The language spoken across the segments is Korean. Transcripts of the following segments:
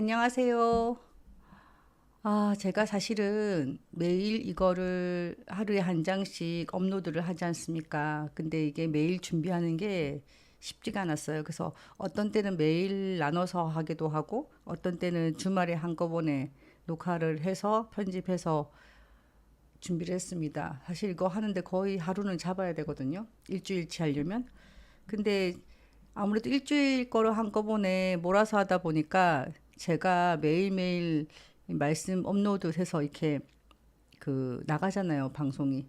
안녕하세요. 아, 제가 사실은 매일 이거를 하루에 한 장씩 업로드를 하지 않습니까? 근데 이게 매일 준비하는 게 쉽지가 않았어요. 그래서 어떤 때는 매일 나눠서 하기도 하고, 어떤 때는 주말에 한꺼번에 녹화를 해서 편집해서 준비를 했습니다. 사실 이거 하는데 거의 하루는 잡아야 되거든요. 일주일치 하려면. 근데 아무래도 일주일 거를 한꺼번에 몰아서 하다 보니까 제가 매일매일 이 말씀 업로드해서 이렇게 그 나가잖아요, 방송이.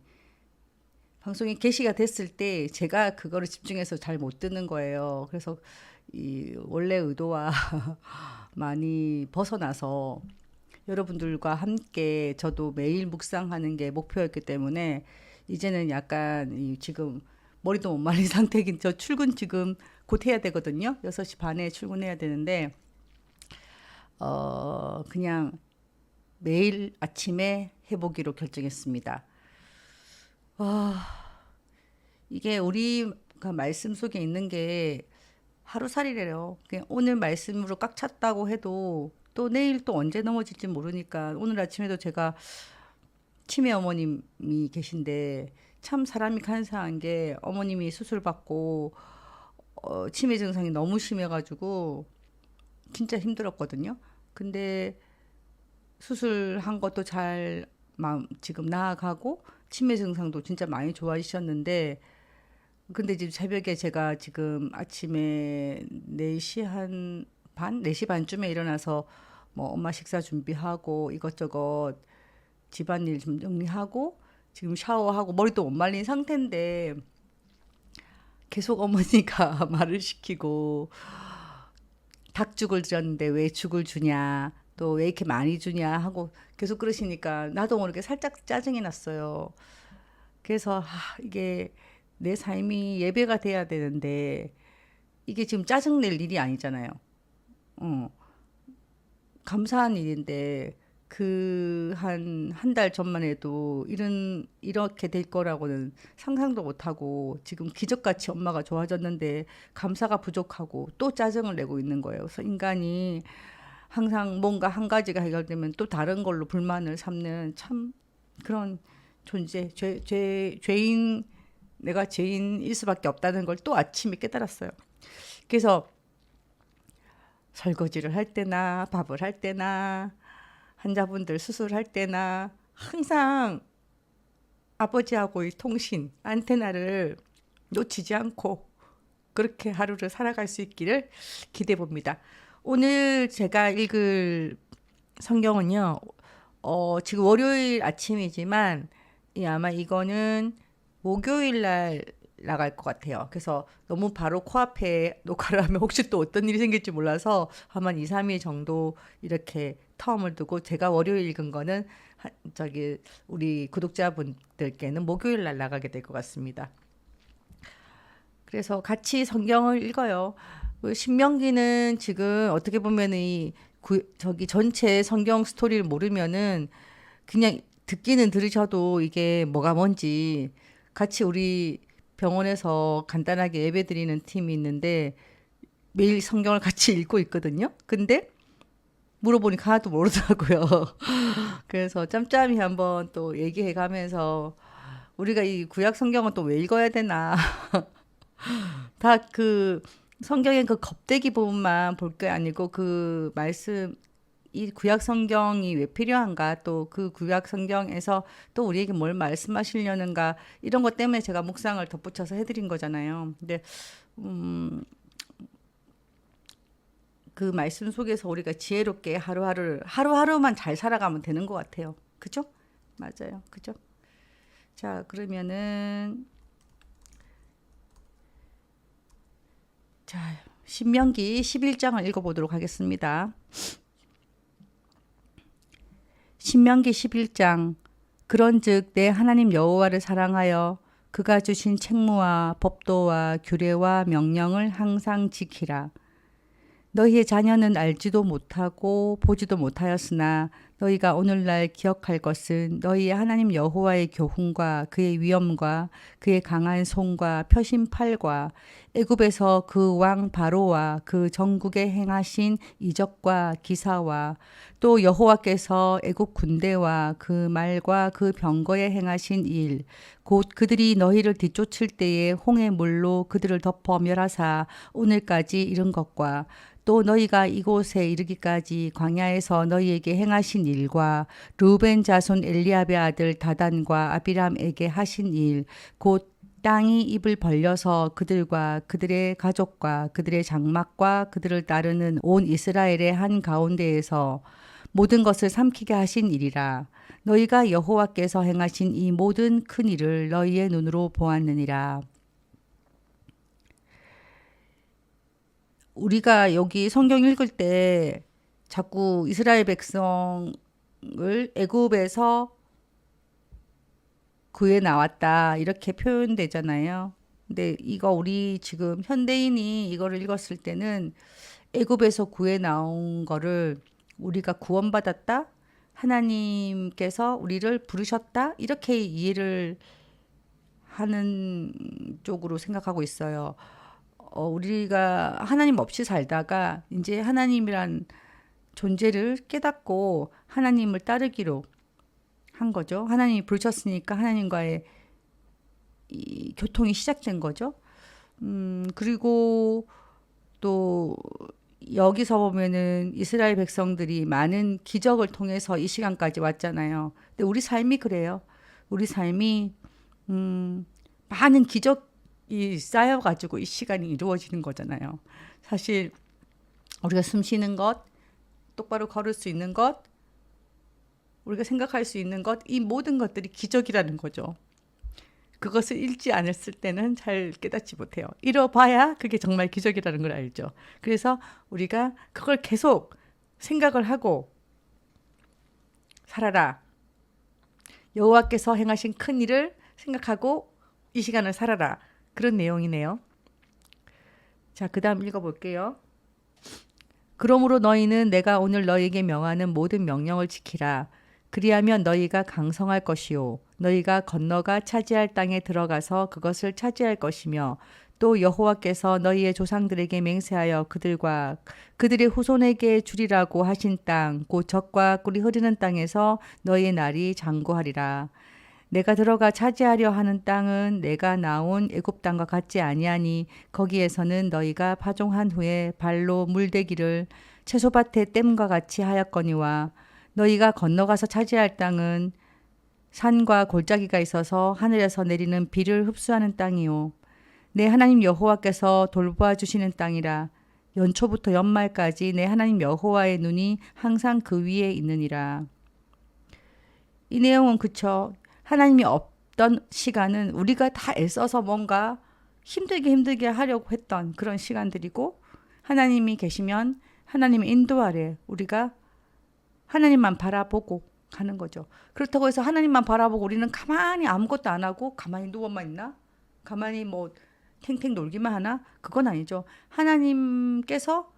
방송이 게시가 됐을 때 제가 그거를 집중해서 잘 못 듣는 거예요. 그래서 이 원래 의도와 많이 벗어나서 여러분들과 함께 저도 매일 묵상하는 게 목표였기 때문에 이제는 약간 이 지금 머리도 못 말린 상태긴 저 출근 지금 곧 해야 되거든요. 6시 반에 출근해야 되는데 어 그냥 매일 아침에 해보기로 결정했습니다. 와, 이게 우리가 말씀 속에 있는 게 하루살이래요. 그냥 오늘 말씀으로 꽉 찼다고 해도 또 내일 또 언제 넘어질지 모르니까 오늘 아침에도 제가 치매 어머님이 계신데 참 사람이 간사한 게 어머님이 수술 받고 어, 치매 증상이 너무 심해가지고 진짜 힘들었거든요. 근데 수술한 것도 잘 마음 지금 나아가고 치매 증상도 진짜 많이 좋아지셨는데 근데 지금 새벽에 제가 지금 아침에 4시 한 반, 4시 반쯤에 일어나서 뭐 엄마 식사 준비하고 이것저것 집안일 좀 정리하고 지금 샤워하고 머리도 못 말린 상태인데 계속 어머니가 말을 시키고 닭죽을 드렸는데 왜 죽을 주냐 또 왜 이렇게 많이 주냐 하고 계속 그러시니까 나도 모르게 살짝 짜증이 났어요. 그래서 아, 이게 내 삶이 예배가 돼야 되는데 이게 지금 짜증 낼 일이 아니잖아요. 어, 감사한 일인데 그 한 한 달 전만 해도 이런 이렇게 될 거라고는 상상도 못 하고 지금 기적같이 엄마가 좋아졌는데 감사가 부족하고 또 짜증을 내고 있는 거예요. 그래서 인간이 항상 뭔가 한 가지가 해결되면 또 다른 걸로 불만을 삼는 참 그런 존재, 죄, 죄, 죄인, 내가 죄인일 수밖에 없다는 걸 또 아침에 깨달았어요. 그래서 설거지를 할 때나 밥을 할 때나 환자분들 수술할 때나 항상 아버지하고 의 통신, 안테나를 놓치지 않고 그렇게 하루를 살아갈 수 있기를 기대해 봅니다. 오늘 제가 읽을 성경은요, 어, 지금 월요일 아침이지만, 이 아마 이거는 목요일 날 나갈 것 같아요. 그래서 너무 바로 코앞에 녹화를 하면 혹시 또 어떤 일이 생길지 몰라서 한 2, 3일 정도 이렇게 텀을 두고 제가 월요일 읽은 거는 하- 저기 우리 구독자분들께는 목요일 날 나가게 될 것 같습니다. 그래서 같이 성경을 읽어요. 그 신명기는 지금 어떻게 보면 이 구, 저기 전체 성경 스토리를 모르면은 그냥 듣기는 들으셔도 이게 뭐가 뭔지 같이 우리 병원에서 간단하게 예배 드리는 팀이 있는데 매일 성경을 같이 읽고 있거든요. 근데 물어보니까 하나도 모르더라고요. 그래서 짬짬이 한번 또 얘기해 가면서 우리가 이 구약 성경은 또 왜 읽어야 되나. 다 그 성경의 그 겁대기 부분만 볼 게 아니고 그 말씀 이 구약 성경이 왜 필요한가 또 그 구약 성경에서 또 우리에게 뭘 말씀하시려는가 이런 것 때문에 제가 묵상을 덧붙여서 해드린 거잖아요. 근데 음, 그 말씀 속에서 우리가 지혜롭게 하루하루를 하루하루만 잘 살아가면 되는 것 같아요. 그죠? 맞아요. 그죠? 자 그러면은 자 신명기 11장을 읽어보도록 하겠습니다. 신명기 11장 그런즉 내 하나님 여호와를 사랑하여 그가 주신 책무와 법도와 규례와 명령을 항상 지키라. 너희의 자녀는 알지도 못하고 보지도 못하였으나 너희가 오늘날 기억할 것은 너희의 하나님 여호와의 교훈과 그의 위엄과 그의 강한 손과 펴신 팔과 애굽에서 그 왕 바로와 그 전국에 행하신 이적과 기사와 또 여호와께서 애굽 군대와 그 말과 그 병거에 행하신 일 곧 그들이 너희를 뒤쫓을 때에 홍해 물로 그들을 덮어 멸하사 오늘까지 이른 것과 또 너희가 이곳에 이르기까지 광야에서 너희에게 행하신 일과 루벤 자손 엘리압의 아들 다단과 아비람에게 하신 일 곧 땅이 입을 벌려서 그들과 그들의 가족과 그들의 장막과 그들을 따르는 온 이스라엘의 한 가운데에서 모든 것을 삼키게 하신 일이라. 너희가 여호와께서 행하신 이 모든 큰 일을 너희의 눈으로 보았느니라 우리가 여기 성경 읽을 때 자꾸 이스라엘 백성을 애굽에서 구해 나왔다 이렇게 표현되잖아요. 근데 이거 우리 지금 현대인이 이거를 읽었을 때는 애굽에서 구해 나온 거를 우리가 구원받았다 하나님께서 우리를 부르셨다 이렇게 이해를 하는 쪽으로 생각하고 있어요. 어, 우리가 하나님 없이 살다가 이제 하나님이란 존재를 깨닫고 하나님을 따르기로 한 거죠. 하나님이 부르셨으니까 하나님과의 이 교통이 시작된 거죠. 음, 그리고 또 여기서 보면은 이스라엘 백성들이 많은 기적을 통해서 이 시간까지 왔잖아요. 근데 우리 삶이 그래요. 우리 삶이 음, 많은 기적 이 쌓여가지고 이 시간이 이루어지는 거잖아요. 사실 우리가 숨 쉬는 것, 똑바로 걸을 수 있는 것, 우리가 생각할 수 있는 것, 이 모든 것들이 기적이라는 거죠. 그것을 읽지 않았을 때는 잘 깨닫지 못해요. 잃어봐야 그게 정말 기적이라는 걸 알죠. 그래서 우리가 그걸 계속 생각을 하고 살아라. 여호와께서 행하신 큰 일을 생각하고 이 시간을 살아라. 그런 내용이네요. 자, 그 다음 읽어볼게요. 그러므로 너희는 내가 오늘 너희에게 명하는 모든 명령을 지키라. 그리하면 너희가 강성할 것이요 너희가 건너가 차지할 땅에 들어가서 그것을 차지할 것이며 또 여호와께서 너희의 조상들에게 맹세하여 그들과 그들의 후손에게 주리라고 하신 땅 곧 적과 꿀이 흐르는 땅에서 너희의 날이 장구하리라 내가 들어가 차지하려 하는 땅은 내가 나온 애굽 땅과 같지 아니하니 거기에서는 너희가 파종한 후에 발로 물대기를 채소밭의 댐과 같이 하였거니와 너희가 건너가서 차지할 땅은 산과 골짜기가 있어서 하늘에서 내리는 비를 흡수하는 땅이요. 내 하나님 여호와께서 돌보아 주시는 땅이라. 연초부터 연말까지 내 하나님 여호와의 눈이 항상 그 위에 있느니라. 이 내용은 그쵸. 하나님이 없던 시간은 우리가 다 애써서 뭔가 힘들게 힘들게 하려고 했던 그런 시간들이고 하나님이 계시면 하나님의 인도 아래 우리가 하나님만 바라보고 가는 거죠. 그렇다고 해서 하나님만 바라보고 우리는 가만히 아무것도 안 하고 가만히 누워만 있나? 가만히 뭐 탱탱 놀기만 하나? 그건 아니죠. 하나님께서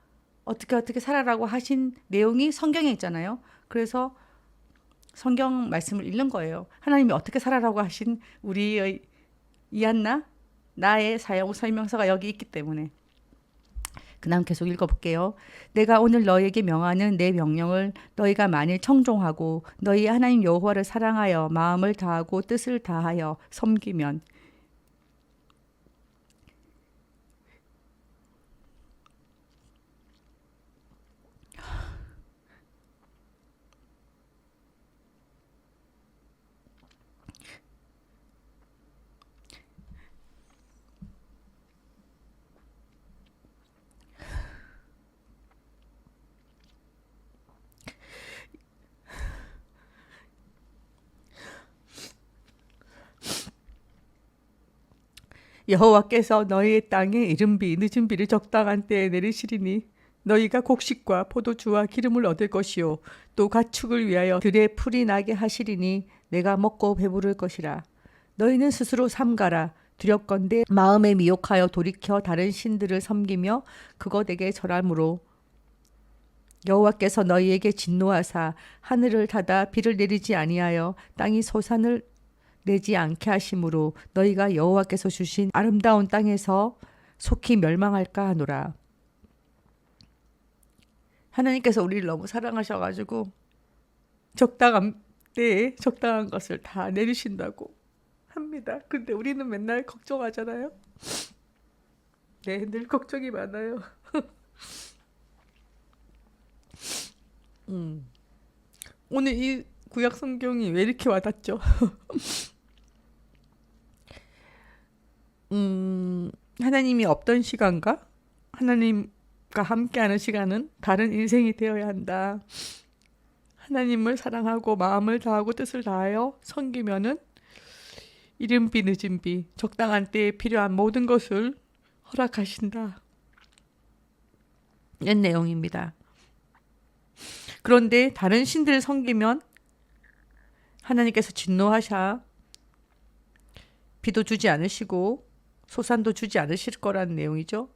어떻게 어떻게 살아라고 하신 내용이 성경에 있잖아요. 그래서 성경 말씀을 읽는 거예요. 하나님이 어떻게 살아라고 하신 우리의 이안나 나의 사용 설명서가 여기 있기 때문에 그 다음 계속 읽어볼게요. 내가 오늘 너희에게 명하는 내 명령을 너희가 만일 청종하고 너희 하나님 여호와를 사랑하여 마음을 다하고 뜻을 다하여 섬기면 여호와께서 너희의 땅에 이른 비 늦은 비를 적당한 때에 내리시리니 너희가 곡식과 포도주와 기름을 얻을 것이요 또 가축을 위하여 들에 풀이 나게 하시리니 내가 먹고 배부를 것이라. 너희는 스스로 삼가라. 두렵건대 마음에 미혹하여 돌이켜 다른 신들을 섬기며 그것에게 절함으로. 여호와께서 너희에게 진노하사 하늘을 닫아 비를 내리지 아니하여 땅이 소산을 내지 않게 하심으로 너희가 여호와께서 주신 아름다운 땅에서 속히 멸망할까 하노라. 하나님께서 우리를 너무 사랑하셔가지고 적당한 때에 적당한 것을 다 내리신다고 합니다. 근데 우리는 맨날 걱정하잖아요. 네, 늘 걱정이 많아요. 음. 오늘 이 구약 성경이 왜 이렇게 와닿죠? 음, 하나님이 없던 시간과 하나님과 함께하는 시간은 다른 인생이 되어야 한다. 하나님을 사랑하고 마음을 다하고 뜻을 다하여 섬기면은 이른 비 늦은 비 적당한 때에 필요한 모든 것을 허락하신다. 이런 내용입니다. 그런데 다른 신들을 섬기면 하나님께서 진노하셔 비도 주지 않으시고 소산도 주지 않으실 거라는 내용이죠.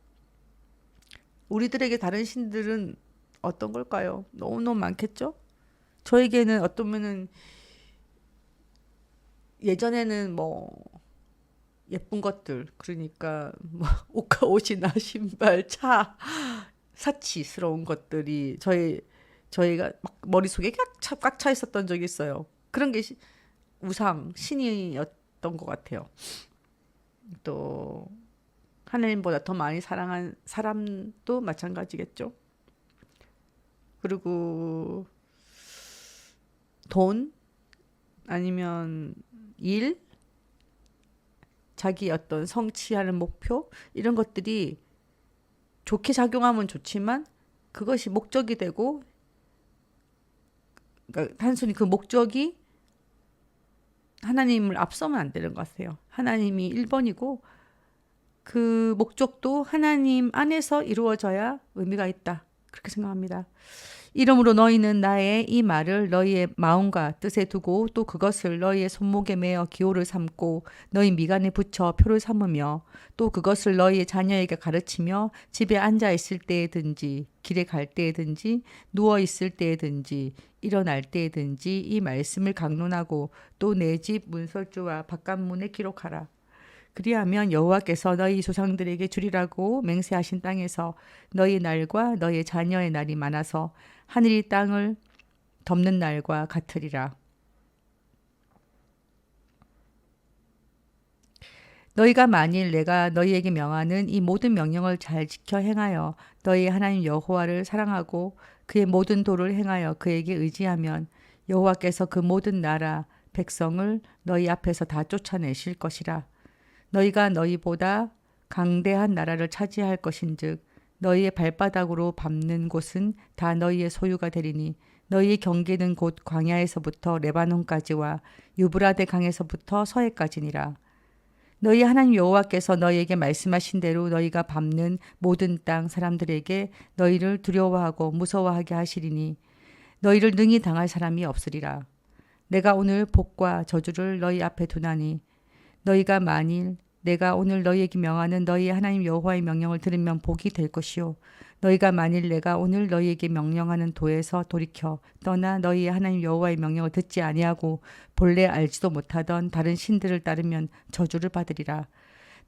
우리들에게 다른 신들은 어떤 걸까요? 너무너무 많겠죠? 저에게는 어떠면은 예전에는 뭐 예쁜 것들 그러니까 뭐 옷과 옷이나 신발, 차, 사치스러운 것들이 저희 저희가 막 머릿속에 꽉 차 있었던 적이 있어요. 그런 게 시, 우상 신이었던 것 같아요. 또 하나님보다 더 많이 사랑한 사람도 마찬가지겠죠. 그리고 돈 아니면 일 자기 어떤 성취하는 목표 이런 것들이 좋게 작용하면 좋지만 그것이 목적이 되고 그러니까 단순히 그 목적이 하나님을 앞서면 안 되는 것 같아요. 하나님이 1번이고 그 목적도 하나님 안에서 이루어져야 의미가 있다. 그렇게 생각합니다. 이러므로 너희는 나의 이 말을 너희의 마음과 뜻에 두고 또 그것을 너희의 손목에 매어 기호를 삼고 너희 미간에 붙여 표를 삼으며 또 그것을 너희의 자녀에게 가르치며 집에 앉아 있을 때에든지 길에 갈 때에든지 누워 있을 때에든지 일어날 때에든지 이 말씀을 강론하고 또 내 집 문설주와 바깥문에 기록하라. 그리하면 여호와께서 너희 조상들에게 주리라고 맹세하신 땅에서 너희 날과 너희 자녀의 날이 많아서 하늘이 땅을 덮는 날과 같으리라. 너희가 만일 내가 너희에게 명하는 이 모든 명령을 잘 지켜 행하여 너희 하나님 여호와를 사랑하고 그의 모든 도를 행하여 그에게 의지하면 여호와께서 그 모든 나라 백성을 너희 앞에서 다 쫓아내실 것이라. 너희가 너희보다 강대한 나라를 차지할 것인즉 너희의 발바닥으로 밟는 곳은 다 너희의 소유가 되리니 너희의 경계는 곧 광야에서부터 레바논까지와 유브라데 강에서부터 서해까지니라. 너희 하나님 여호와께서 너희에게 말씀하신 대로 너희가 밟는 모든 땅 사람들에게 너희를 두려워하고 무서워하게 하시리니 너희를 능히 당할 사람이 없으리라. 내가 오늘 복과 저주를 너희 앞에 두나니 너희가 만일 내가 오늘 너희에게 명하는 너희 하나님 여호와의 명령을 들으면 복이 될 것이요. 너희가 만일 내가 오늘 너희에게 명령하는 도에서 돌이켜 떠나 너희 하나님 여호와의 명령을 듣지 아니하고 본래 알지도 못하던 다른 신들을 따르면 저주를 받으리라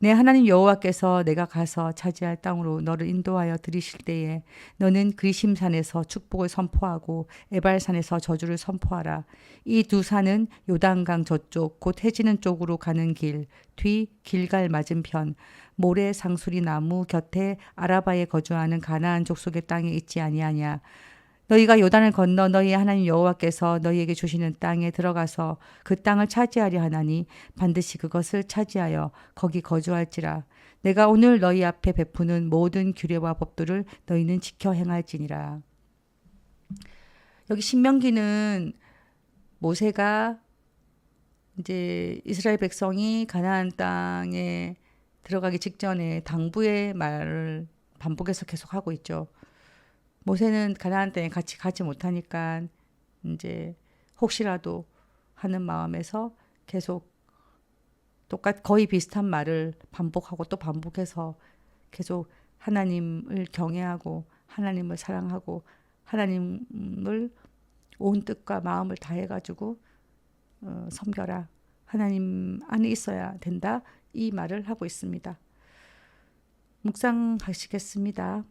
내 하나님 여호와께서 내가 가서 차지할 땅으로 너를 인도하여 들이실 때에 너는 그리심산에서 축복을 선포하고 에발산에서 저주를 선포하라. 이 두 산은 요단강 저쪽 곧 해지는 쪽으로 가는 길, 뒤 길갈 맞은편 모래 상수리 나무 곁에 아라바에 거주하는 가나안 족속의 땅에 있지 아니하냐. 너희가 요단을 건너 너희 하나님 여호와께서 너희에게 주시는 땅에 들어가서 그 땅을 차지하려 하나니 반드시 그것을 차지하여 거기 거주할지라 내가 오늘 너희 앞에 베푸는 모든 규례와 법도를 너희는 지켜 행할지니라. 여기 신명기는 모세가 이제 이스라엘 백성이 가나안 땅에 들어가기 직전에 당부의 말을 반복해서 계속 하고 있죠. 모세는 가나안 땅에 같이 가지 못하니까 이제 혹시라도 하는 마음에서 계속 똑같 거의 비슷한 말을 반복하고 또 반복해서 계속 하나님을 경외하고 하나님을 사랑하고 하나님을 온 뜻과 마음을 다해 가지고 어, 섬겨라. 하나님 안에 있어야 된다. 이 말을 하고 있습니다. 묵상하시겠습니다.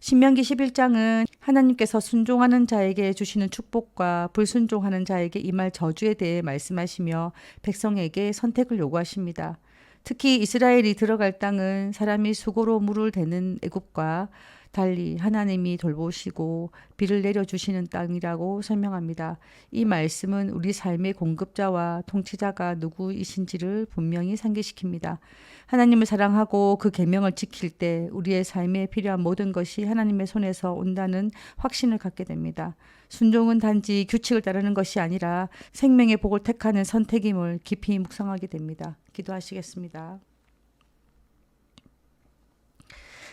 신명기 11장은 하나님께서 순종하는 자에게 주시는 축복과 불순종하는 자에게 임할 저주에 대해 말씀하시며 백성에게 선택을 요구하십니다. 특히 이스라엘이 들어갈 땅은 사람이 수고로 물을 대는 애굽과 달리 하나님이 돌보시고 비를 내려주시는 땅이라고 설명합니다. 이 말씀은 우리 삶의 공급자와 통치자가 누구이신지를 분명히 상기시킵니다. 하나님을 사랑하고 그 계명을 지킬 때 우리의 삶에 필요한 모든 것이 하나님의 손에서 온다는 확신을 갖게 됩니다. 순종은 단지 규칙을 따르는 것이 아니라 생명의 복을 택하는 선택임을 깊이 묵상하게 됩니다. 기도하시겠습니다.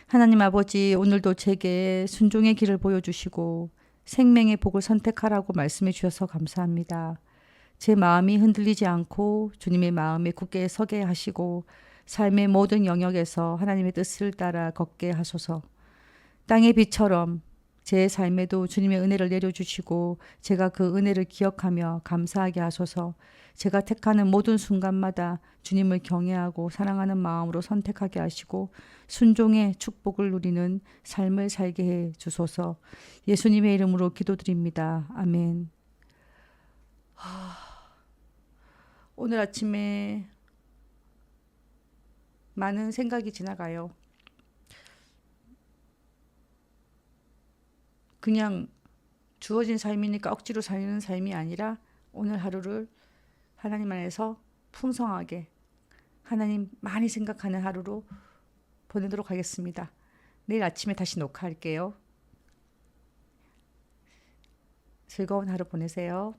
하나님 아버지, 오늘도 제게 순종의 길을 보여주시고 생명의 복을 선택하라고 말씀해 주셔서 감사합니다. 제 마음이 흔들리지 않고 주님의 마음에 굳게 서게 하시고 삶의 모든 영역에서 하나님의 뜻을 따라 걷게 하소서. 땅의 빛처럼 제 삶에도 주님의 은혜를 내려주시고 제가 그 은혜를 기억하며 감사하게 하소서. 제가 택하는 모든 순간마다 주님을 경외하고 사랑하는 마음으로 선택하게 하시고 순종의 축복을 누리는 삶을 살게 해 주소서. 예수님의 이름으로 기도드립니다. 아멘. 하... 오늘 아침에 많은 생각이 지나가요. 그냥 주어진 삶이니까 억지로 살는 삶이 아니라 오늘 하루를 하나님 안에서 풍성하게 하나님 많이 생각하는 하루로 보내도록 하겠습니다. 내일 아침에 다시 녹화할게요. 즐거운 하루 보내세요.